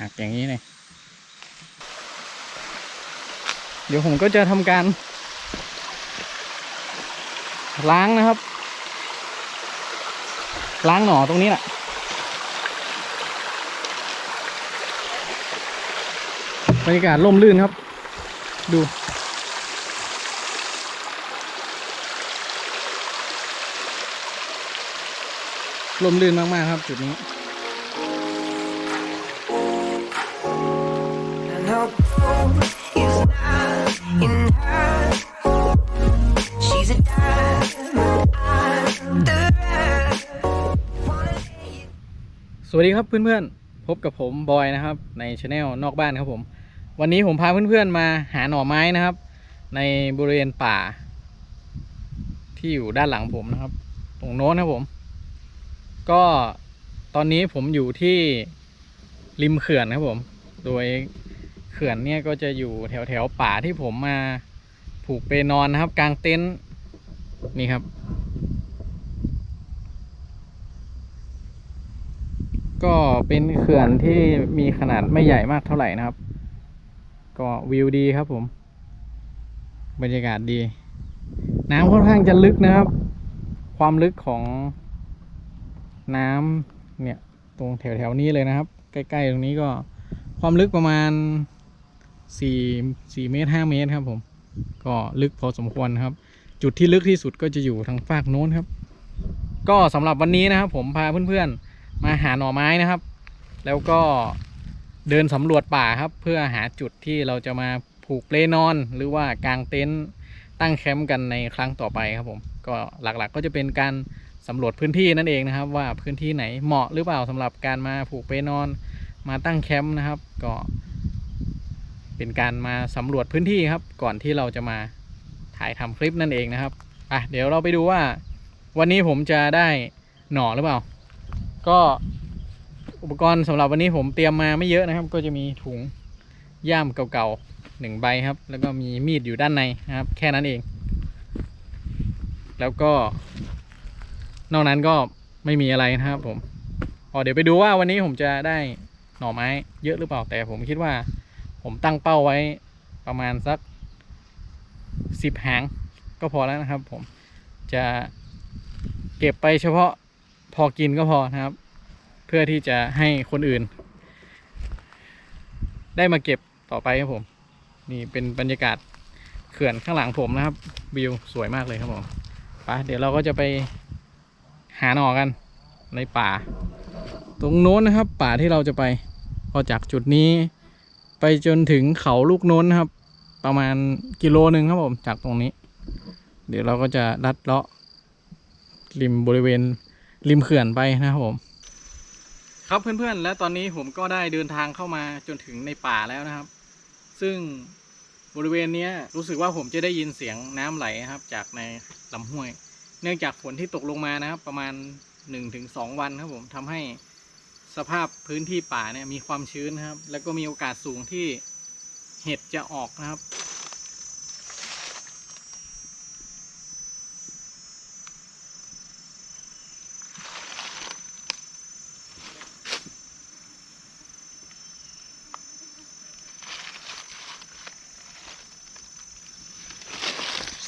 หักอย่างนี้เลยเดี๋ยวผมก็จะทำการ ล้างนะครับ ล้างหน่อตรงนี้แหละบรรยากาศร่มรื่นครับ ดูร่มรื่นมาก ๆ ครับ จุดนี้ วัสดีครับเพื่อนๆ พบกับผมบอยนะครับในช anel นอกบ้านครับผม วันนี้ผมพาเพื่อนๆมาหาหน่อไม้นะครับ ในบริเวณป่า ที่อยู่ด้านหลังผมนะครับ ตรงโน้นครับผม ก็ตอนนี้ผมอยู่ที่ริมเขื่อนครับผม โดยเขื่อนเนี่ยก็จะอยู่แถวแถวๆป่าที่ผมมาผูกเปนอนนะครับ กลางเต็นท์นี่ครับ ก็เป็นเขื่อนที่มีขนาดไม่ใหญ่มากเท่าไหร่นะครับ ก็วิวดีครับผม บรรยากาศดี น้ำค่อนข้างจะลึกนะครับ ความลึกของน้ำเนี่ยตรงแถวๆนี้เลยนะครับ ใกล้ๆตรงนี้ก็ความลึกประมาณสี่สี่เมตรห้าเมตรครับผม ก็ลึกพอสมควรครับ จุดที่ลึกที่สุดก็จะอยู่ทางฝากโน้นครับ ก็สำหรับวันนี้นะครับผมพาเพื่อนๆ มาหาหน่อไม้นะครับ แล้วก็เดินสำรวจป่าครับ เพื่อหาจุดที่เราจะมาผูกเปลนอน หรือว่ากางเต็นท์ตั้งแคมป์กันในครั้งต่อไปครับผมก็หลักๆก็จะเป็นการสำรวจพื้นที่นั่นเองนะครับ ว่าพื้นที่ไหนเหมาะหรือเปล่าสำหรับการมาผูกเปลนอน มาตั้งแคมป์นะครับ ก็ เป็นการมาสำรวจพื้นที่ครับ ก่อนที่เราจะมาถ่ายทำคลิปนั่นเองนะครับอะเดี๋ยวเราไปดูว่า วันนี้ผมจะได้หน่อหรือเปล่า ก็อุปกรณ์สำหรับวันนี้ผมเตรียมมาไม่เยอะนะครับ ก็จะมีถุงย่ามเก่าๆหนึ่งใบครับ แล้วก็มีมีดอยู่ด้านในนะครับ แค่นั้นเอง แล้วก็ นอกนั้นก็ไม่มีอะไรนะครับ ผมพอเดี๋ยวไปดูว่าวันนี้ผมจะได้หน่อไม้เยอะหรือเปล่าแต่ผมคิดว่า ผมตั้งเป้าไว้ประมาณสักสิบหางก็พอแล้วนะครับ ผมจะเก็บไปเฉพาะ พอกินก็พอนะครับ เพื่อที่จะให้คนอื่น ได้มาเก็บต่อไปครับผม นี่เป็นบรรยากาศเขื่อนข้างหลังผมนะครับวิวสวยมากเลยครับผมไปเดี๋ยวเราก็จะไปหาหน่อกันในป่า ตรงโน้นนะครับ ป่าที่เราจะไปพอจากจุดนี้ ไปจนถึงเขาลูกโน้นนะครับ ประมาณกิโลหนึ่งครับผมจากตรงนี้ เดี๋ยวเราก็จะลัดเลาะริมบริเวณ ริมเขื่อนไปนะครับผม ครับเพื่อนๆ และตอนนี้ผมก็ได้เดินทางเข้ามาจนถึงในป่าแล้วนะครับ ซึ่งบริเวณนี้รู้สึกว่าผมจะได้ยินเสียงน้ำไหลครับ จากในลำห้วย เนื่องจากฝนที่ตกลงมานะครับ ประมาณ 1-2 วันครับผมทำให้สภาพพื้นที่ป่าเนี่ยมีความชื้นครับ แล้วก็มีโอกาสสูงที่เห็ดจะออกนะครับ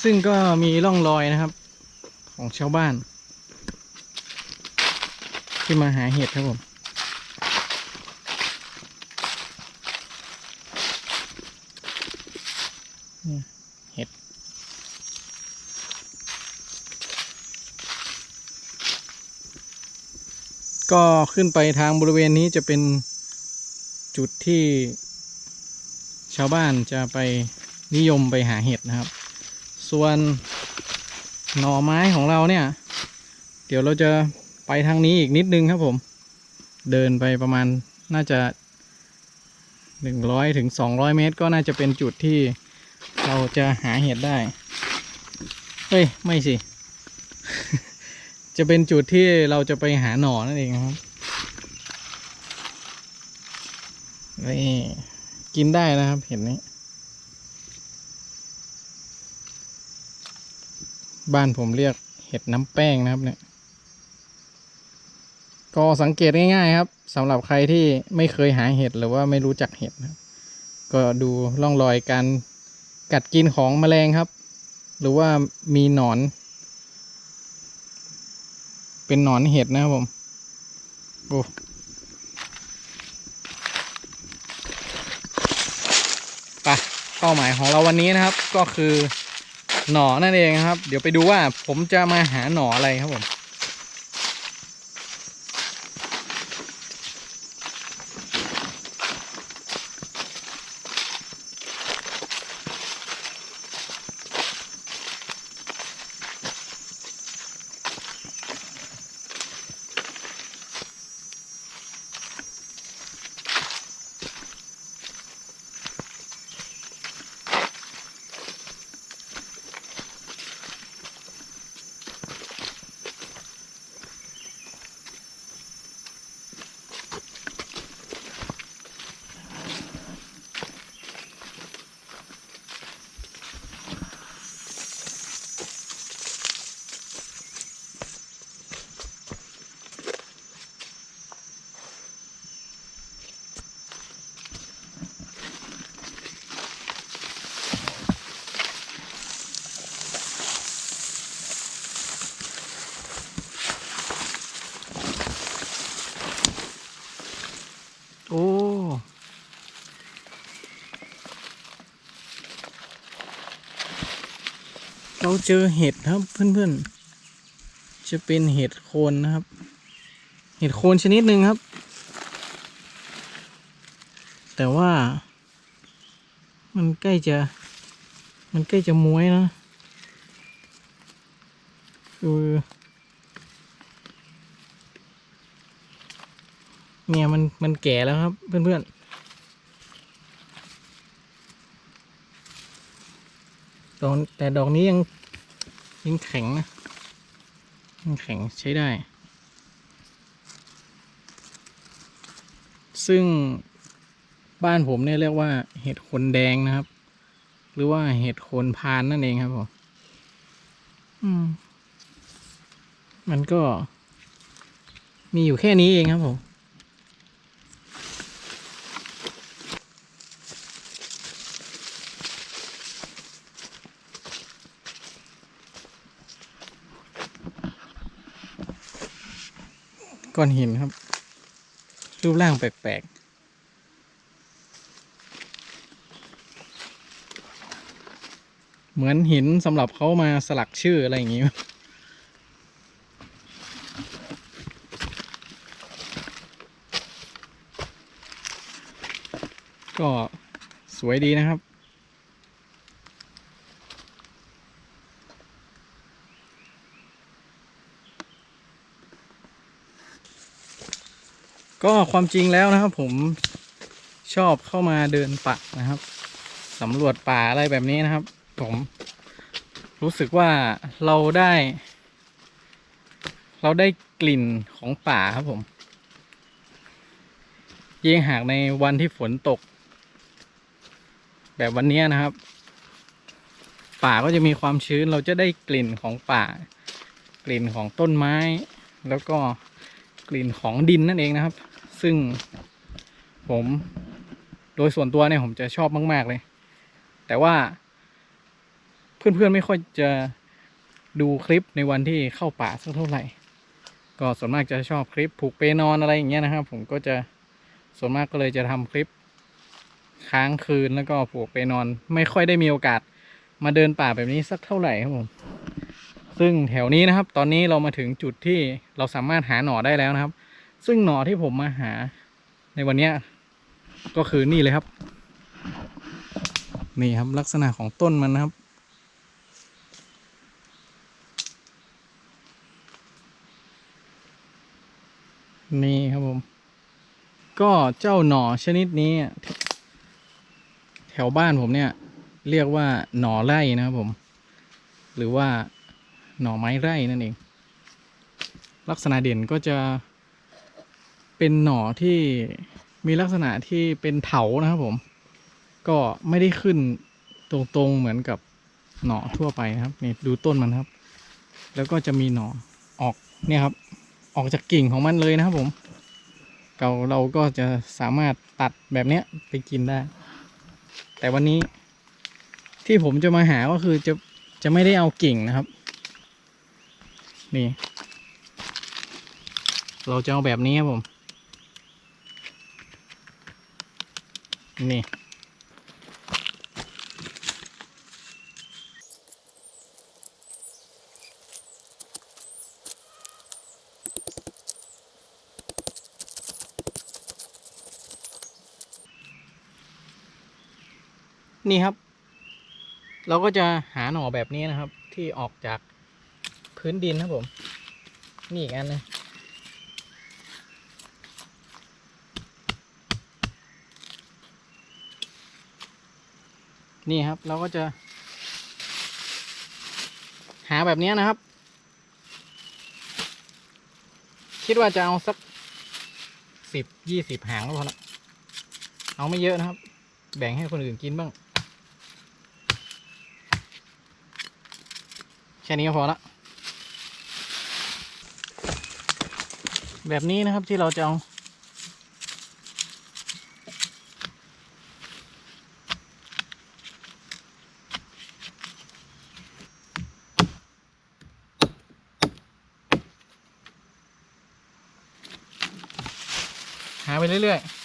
ซึ่งก็มีร่องรอยนะครับ ของชาวบ้าน ที่มาหาเห็ดครับผมเนี่ยเห็ดก็ขึ้นไปทางบริเวณนี้จะเป็นจุดที่ชาวบ้านจะไปนิยมไปหาเห็ดนะครับ ส่วนหน่อไม้ของเราเนี่ย เดี๋ยวเราจะไปทางนี้อีกนิดนึงครับผม เดินไปประมาณน่าจะหนึ่งร้อยถึงสองร้อยเมตร ก็น่าจะเป็นจุดที่เราจะหาเห็ดได้ เฮ้ย ไม่สิ จะเป็นจุดที่เราจะไปหาหน่อนั่นเองครับนี่กินได้นะครับเห็ดนี้ บ้านผมเรียกเห็ดน้ำแป้งนะครับเนี่ย ก็สังเกตง่าย ๆ ครับสำหรับใครที่ไม่เคยหาเห็ดหรือว่าไม่รู้จักเห็ดนะครับ ก็ดูร่องรอยการกัดกินของแมลงครับ หรือว่ามีหนอน เป็นหนอนเห็ดนะครับผมโอ้ไปเป้าหมายของเราวันนี้นะครับก็คือ หน่อนั่นเองครับ เดี๋ยวไปดูว่าผมจะมาหาหน่ออะไรครับผม โอ้ เราเจอเห็ดครับเพื่อนๆ จะเป็นเห็ดโคนนะครับ เห็ดโคนชนิดหนึ่งครับ แต่ว่า มันใกล้จะ มันใกล้จะม้วยนะคือเนี่ยมันมันแก่แล้วครับเพื่อนๆ ดอกแต่ดอกนี้ยังยังแข็งนะยังแข็งใช้ได้ ซึ่งบ้านผมเนี่ยเรียกว่าเห็ดขนแดงนะครับ หรือว่าเห็ดโคนพานนั่นเองครับผมอืม มันก็มีอยู่แค่นี้เองครับผม ก้อนหินครับ รูปร่างแปลกๆ เหมือนหินสำหรับเขามาสลักชื่ออะไรอย่างงี้ก็สวยดีนะครับ ก็ความจริงแล้วนะครับ ผมชอบเข้ามาเดินป่านะครับสำรวจป่าอะไรแบบนี้นะครับ ผม รู้สึกว่าเราได้ เราได้กลิ่นของป่าครับผม ยิ่งหากในวันที่ฝนตก แบบวันนี้นะครับ ป่าก็จะมีความชื้นเราจะได้กลิ่นของป่า กลิ่นของต้นไม้ แล้วก็ กลิ่นของดินนั่นเองนะครับ ซึ่งผมโดยส่วนตัวเนี่ยผมจะชอบมาก ๆ เลย แต่ว่า เพื่อนๆไม่ค่อยจะดูคลิปในวันที่เข้าป่าสักเท่าไหร่ ก็ส่วนมากจะชอบคลิปผูกเปนอนอะไรอย่างเงี้ยนะครับ ผมก็จะส่วนมากก็เลยจะทำคลิปค้างคืนแล้วก็ผูกเปนอน ไม่ค่อยได้มีโอกาสมาเดินป่าแบบนี้สักเท่าไหร่ครับผม ซึ่งแถวนี้นะครับ ตอนนี้เรามาถึงจุดที่เราสามารถหาหน่อได้แล้วนะครับ ซึ่งหน่อที่ผมมาหาในวันนี้ก็คือนี่เลยครับ นี่ครับลักษณะของต้นมันนะครับ นี่ครับผม ก็เจ้าหน่อชนิดนี้ แถวบ้านผมเนี่ย เรียกว่าหน่อไร่นะครับผม หรือว่า หน่อไม้ไร่นั่นเอง ลักษณะเด่นก็จะเป็นหน่อที่มีลักษณะที่เป็นเถานะครับผม ก็ไม่ได้ขึ้นตรงๆเหมือนกับหน่อทั่วไปนะครับนี่ดูต้นมันครับ แล้วก็จะมีหน่อออกเนี่ยครับ ออกจากกิ่งของมันเลยนะครับผมเราเราก็จะสามารถตัดแบบเนี้ยไปกินได้ แต่วันนี้ที่ผมจะมาหาก็คือจะจะไม่ได้เอากิ่งนะครับ นี่ เราจะเอาแบบนี้ครับผม นี่ นี่ครับ เราก็จะหาหน่อแบบนี้นะครับ ที่ออกจาก พื้นดินครับผม นี่อีกอันหนึงนี่ครับเราก็จะ หาแบบนี้นะครับ คิดว่าจะเอาสักสิบยี่สิบหางก็พอละเอาไม่เยอะนะครับ แบ่งให้คนอื่นกินบ้าง แค่นี้ก็พอละ แบบนี้นะครับที่เราจะเอาหาไปเรื่อยๆ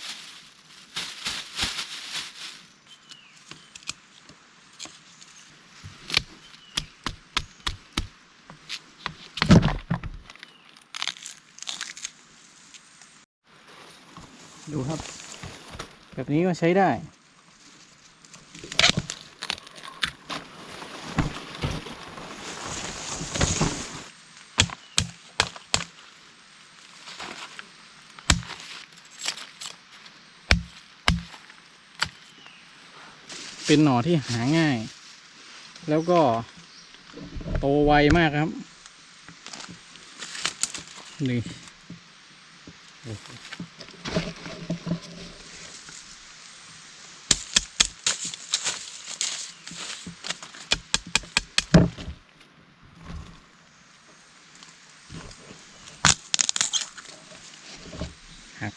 แบบนี้ก็ใช้ได้ เป็นหน่อที่หาง่าย แล้วก็โตไวมากครับ นี่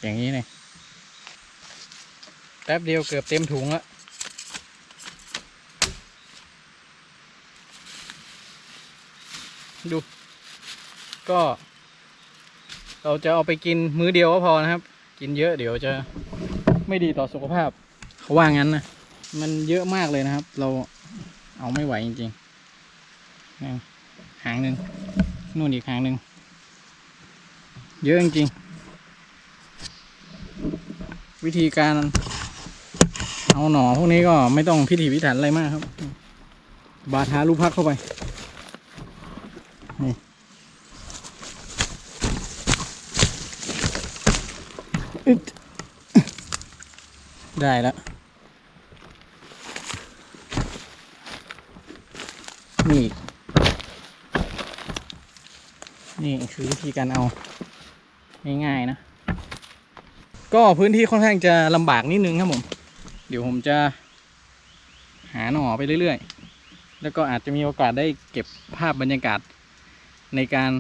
อย่างนี้เลยแป๊บเดียวเกือบเต็มถุงแล้วดู ก็ เราจะเอาไปกินมื้อเดียวก็พอนะครับ กินเยอะเดี๋ยวจะไม่ดีต่อสุขภาพ เขาว่างั้นนะ มันเยอะมากเลยนะครับ เราเอาไม่ไหวจริงๆหางหนึ่งนู่นอีกหางหนึ่งเยอะจริงๆ วิธีการเอาหน่อพวกนี้ก็ไม่ต้องพิถีพิถันอะไรมากครับ บาดทาลูกพักเข้าไปอึดได้แล้วนี่ นี่คือวิธีการเอา ง่ายๆนะ ก็พื้นที่ค่อนข้างจะลำบากนิดนึงครับผม เดี๋ยวผมจะหาหน่อไปเรื่อยๆ แล้วก็อาจจะมีโอกาสได้เก็บภาพบรรยากาศในการ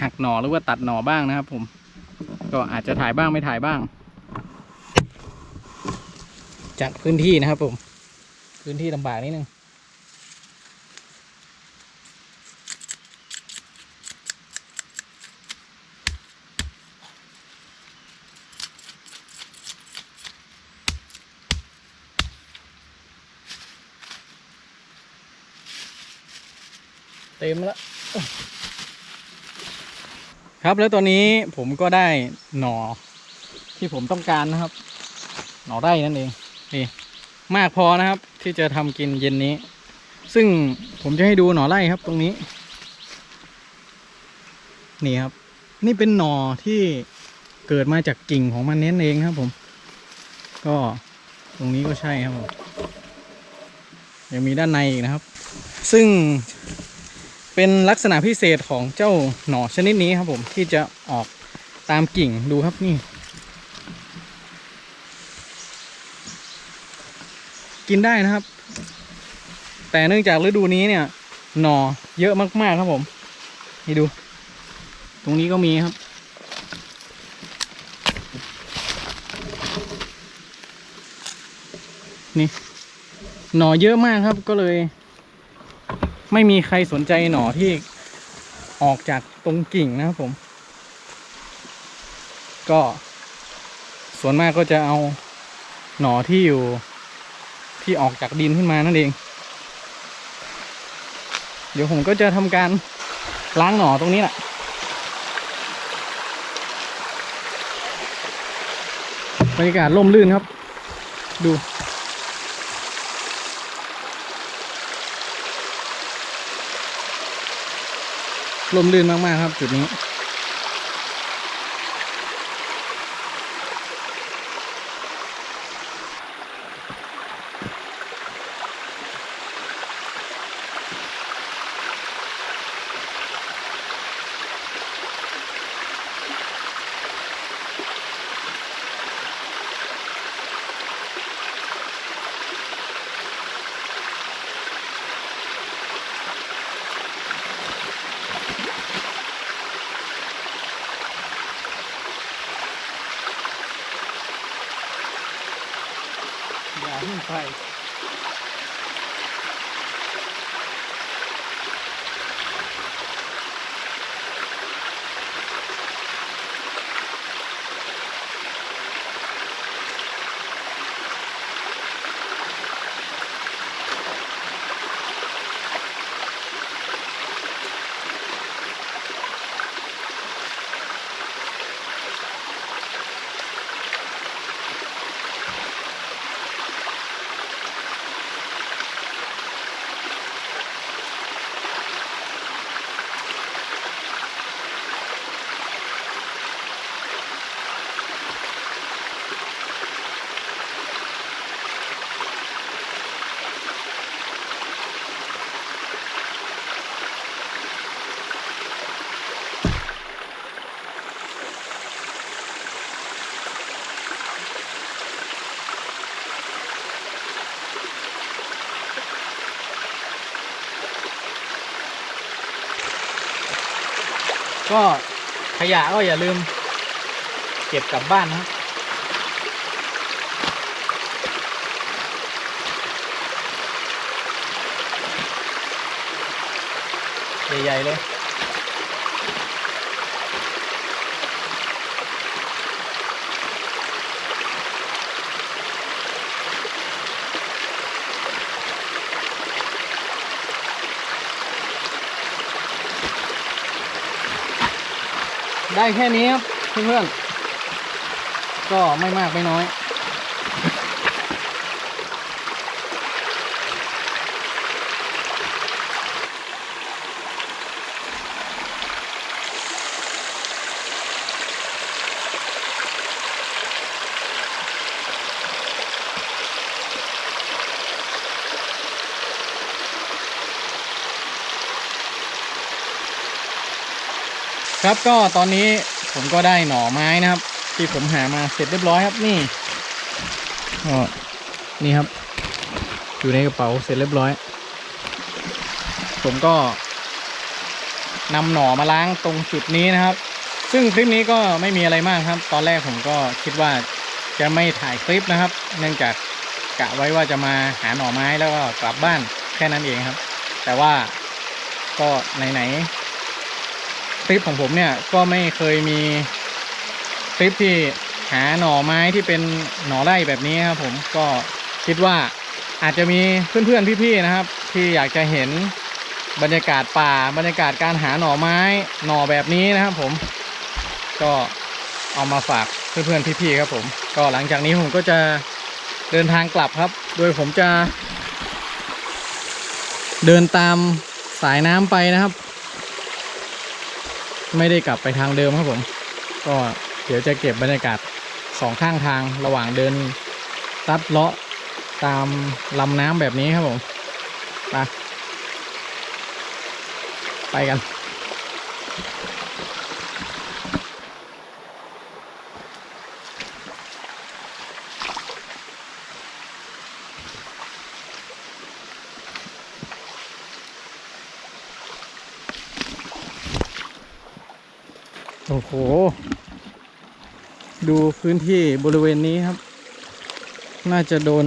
หักหน่อหรือว่าตัดหน่อบ้างนะครับผม ก็อาจจะถ่ายบ้างไม่ถ่ายบ้าง จากพื้นที่นะครับผม พื้นที่ลำบากนิดนึง เต็มแล้วครับแล้วตอนนี้ผมก็ได้หน่อที่ผมต้องการนะครับ หน่อไร่นั่นเองนี่มากพอนะครับ ที่จะทำกินเย็นนี้ ซึ่งผมจะให้ดูหน่อไร่ครับตรงนี้ นี่ครับ นี่เป็นหน่อที่เกิดมาจากกิ่งของมันเน้นเองครับ ผม ก็ตรงนี้ก็ใช่ครับผมยังมีด้านในอีกนะครับ ซึ่ง เป็นลักษณะพิเศษของเจ้าหนอชนิดนี้ครับผมที่จะออกตามกิ่งดูครับนี่ กินได้นะครับ แต่เนื่องจากฤดูนี้เนี่ย หนอเยอะมากๆครับผม นี่ดู ตรงนี้ก็มีครับนี่หนอเยอะมากครับก็เลย ไม่มีใครสนใจหน่อที่ออกจากตรงกิ่งนะครับผม ก็ส่วนมากก็จะเอาหน่อที่อยู่ที่ออกจากดินขึ้นมานั่นเอง เดี๋ยวผมก็จะทำการล้างหน่อตรงนี้แหละบรรยากาศร่มรื่นครับ ดู ร่มรื่นมาก ๆ ครับ จุดนี้ ก็ขยะก็อย่าลืม เก็บกลับบ้านนะครับใหญ่ๆเลย ได้แค่นี้ครับเพื่อนๆก็ไม่มากไม่น้อย ครับก็ตอนนี้ผมก็ได้หน่อไม้นะครับ ที่ผมหามาเสร็จเรียบร้อยครับนี่ก็นี่ครับ อยู่ในกระเป๋าเสร็จเรียบร้อย ผมก็นำหน่อมาล้างตรงจุดนี้นะครับ ซึ่งคลิปนี้ก็ไม่มีอะไรมากครับ ตอนแรกผมก็คิดว่าจะไม่ถ่ายคลิปนะครับ เนื่องจากกะไว้ว่าจะมาหาหน่อไม้แล้วก็กลับบ้านแค่นั้นเองครับ แต่ว่าก็ไหนๆค ลิปของผมเนี่ยก็ไม่เคยมีคลิปที่หาหน่อไม้ที่เป็นหน่อไร่แบบนี้ครับผมก็คิดว่าอาจจะมีเพื่อนๆพี่ๆนะครับ ที่อยากจะเห็นบรรยากาศป่าบรรยากาศการหาหน่อไม้หน่อแบบนี้นะครับผม ก็เอามาฝากเพื่อนๆพี่ๆครับผม ก็หลังจากนี้ผมก็จะเดินทางกลับครับ โดยผมจะ เดินตามสายน้ำไปนะครับ ไม่ได้กลับไปทางเดิมครับผม ก็เดี๋ยวจะเก็บบรรยากาศสองข้างทางระหว่างเดินตัดเลาะตามลำน้ำแบบนี้ครับผมไปไปกัน โอ้โห ดูพื้นที่บริเวณนี้ครับ น่าจะโดน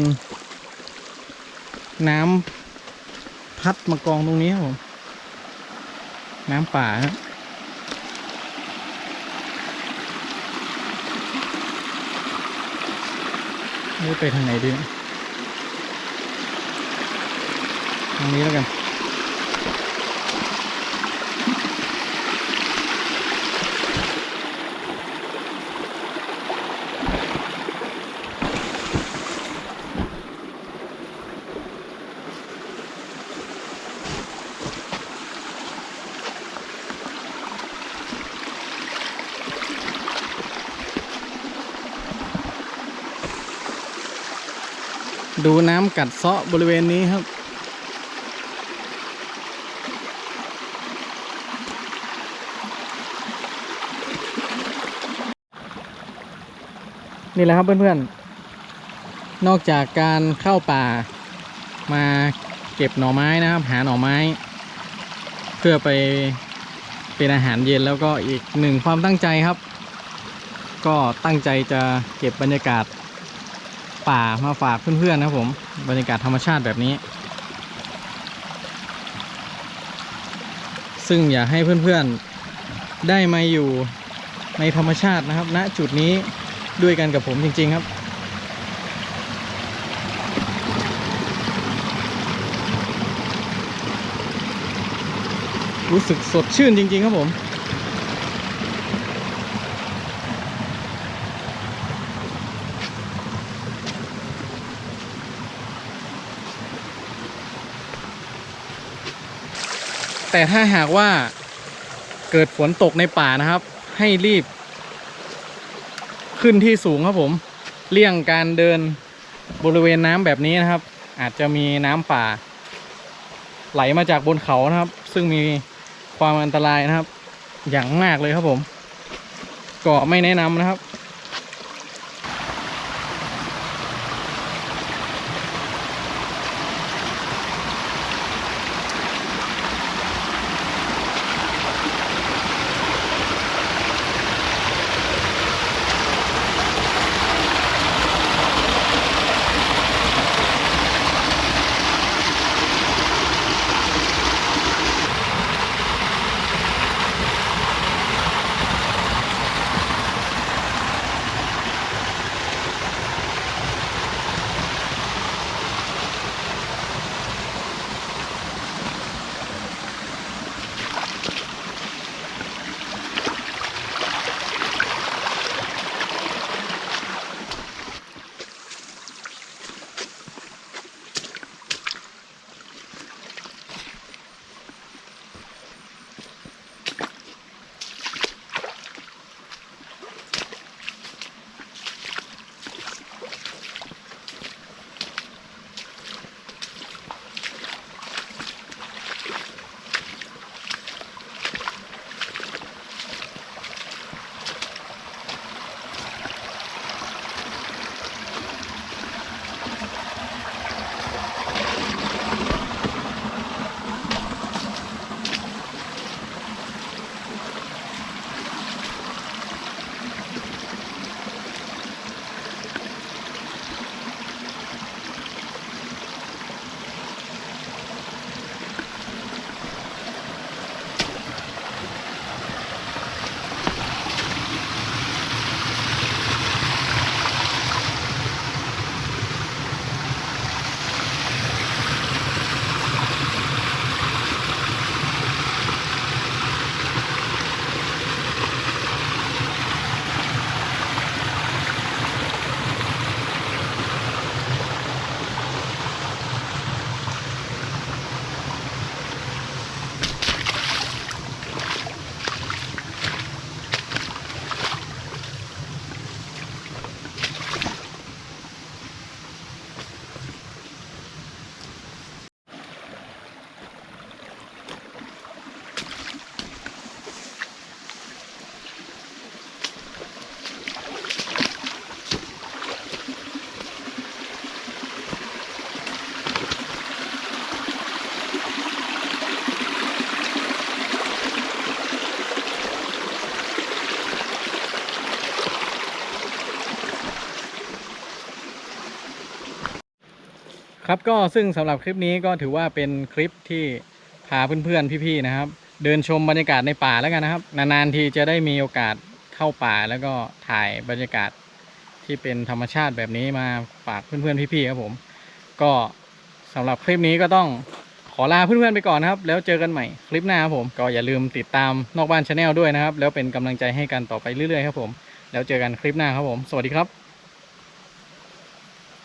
น้ำพัดมากองตรงนี้ครับผมน้ำป่าครับนี่ไปทางไหนดีทางนี้แล้วกัน ดูน้ำกัดเซาะบริเวณนี้ครับ นี่แหละครับเพื่อนๆ นอกจากการเข้าป่ามาเก็บหน่อไม้นะครับ หาหน่อไม้ เพื่อไปเป็นอาหารเย็นแล้วก็อีกหนึ่งความตั้งใจครับ ก็ตั้งใจจะเก็บบรรยากาศ ป่ามาฝากเพื่อนๆนะครับผม บรรยากาศธรรมชาติแบบนี้ ซึ่งอยากให้เพื่อนๆได้มาอยู่ในธรรมชาตินะครับณจุดนี้ด้วยกันกับผมจริง ๆครับรู้สึกสดชื่นจริง ๆ ครับผม แต่ถ้าหากว่าเกิดฝนตกในป่านะครับ ให้รีบ ขึ้นที่สูงครับผม เลี่ยงการเดินบริเวณน้ำแบบนี้นะครับ อาจจะมีน้ำป่า ไหลมาจากบนเขานะครับ ซึ่งมีความอันตรายนะครับ อย่างมากเลยครับผม ก็ไม่แนะนำนะครับ ก็ซึ่งสำหรับคลิปนี้ก็ถือว่าเป็นคลิปที่พาเพื่อนๆพี่ๆนะครับ เดินชมบรรยากาศในป่าแล้วกันนะครับ นานๆทีจะได้มีโอกาสเข้าป่าแล้วก็ถ่ายบรรยากาศที่เป็นธรรมชาติแบบนี้มาฝากเพื่อนๆพี่ๆครับผม ก็สำหรับคลิปนี้ก็ต้องขอลาเพื่อนๆไปก่อนนะครับ แล้วเจอกันใหม่คลิปหน้าครับผมก็อย่าลืมติดตามนอกบ้านชาแนลด้วยนะครับ แล้วเป็นกำลังใจให้กันต่อไปเรื่อยๆครับผม แล้วเจอกันคลิปหน้าครับผม สวัสดีครับ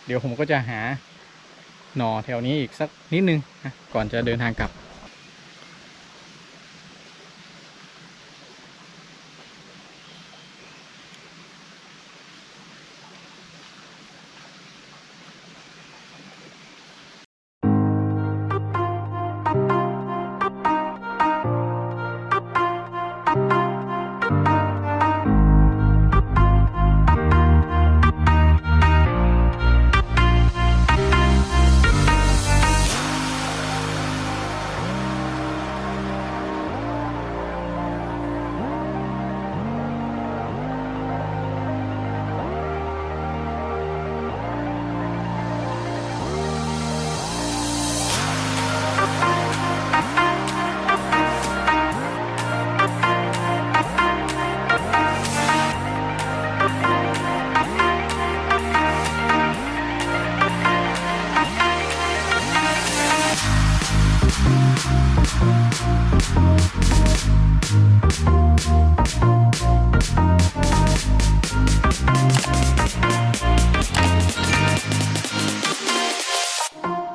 เดี๋ยวผมก็จะหา หน่อแถวนี้อีกสักนิดนึงนะก่อนจะเดินทางกลับ